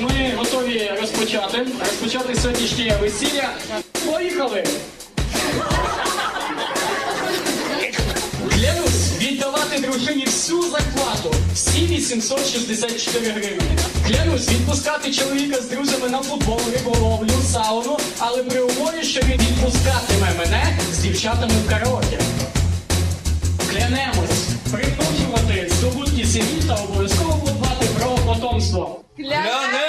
ми готові розпочати. Розпочати сьогоднішнє весілля. Поїхали! Клянусь віддавати дружині всю зарплату, всі 864 гривні. Клянусь відпускати чоловіка з друзями на футбол, риболовлю, сауну, але при умові, що він відпускатиме мене з дівчатами в караоке. Клянемось примножувати здобутки сім'ї та обов'язково подбати про потомство. Клянемось!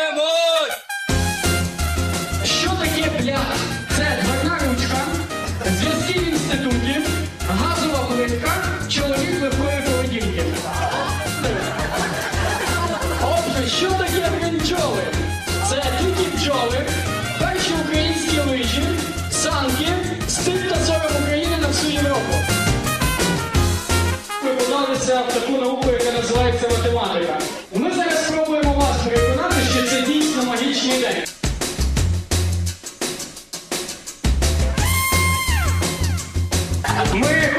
Чоловік легкої поведінки. Отже, що таке бринджоли? Це дикі бджоли, перші українські лижі, санки, стиль та сором України на всю Європу. Виконалися в таку науку, яка називається математика. Ми зараз спробуємо вас переконати, що це дійсно магічний день. Ми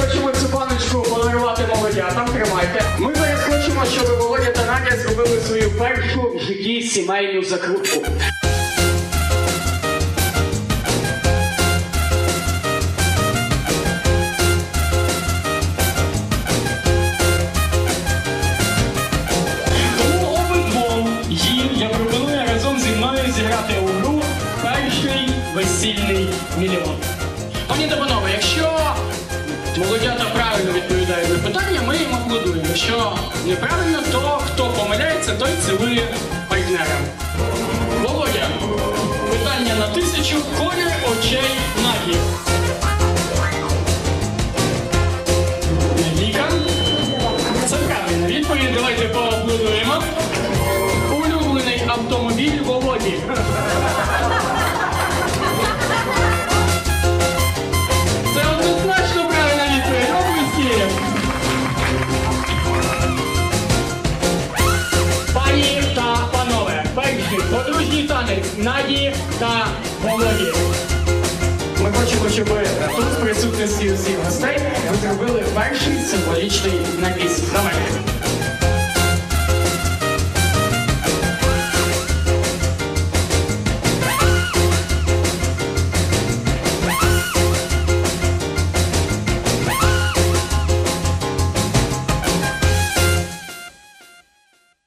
молодятам, тримайте. Ми зараз хочемо, щоб Володя та Надя зробили свою першу в житті сімейну закрутку. Я пропоную разом зі мною зіграти у гру перший весільний мільйон. Пані та панове, якщо молодята правильно відповідають на питання, ми їм аплодуємо. Якщо неправильно, то хто помиляється, той цілує партнера. Володя, питання на тисячу, колір очей Нагі. Віка. Це правильна відповідь. Давайте поаплодуємо. Подружній танець Наді та Володі. Ми хочемо, щоб тут в присутності усіх гостей ви зробили перший символічний напіс. Давайте.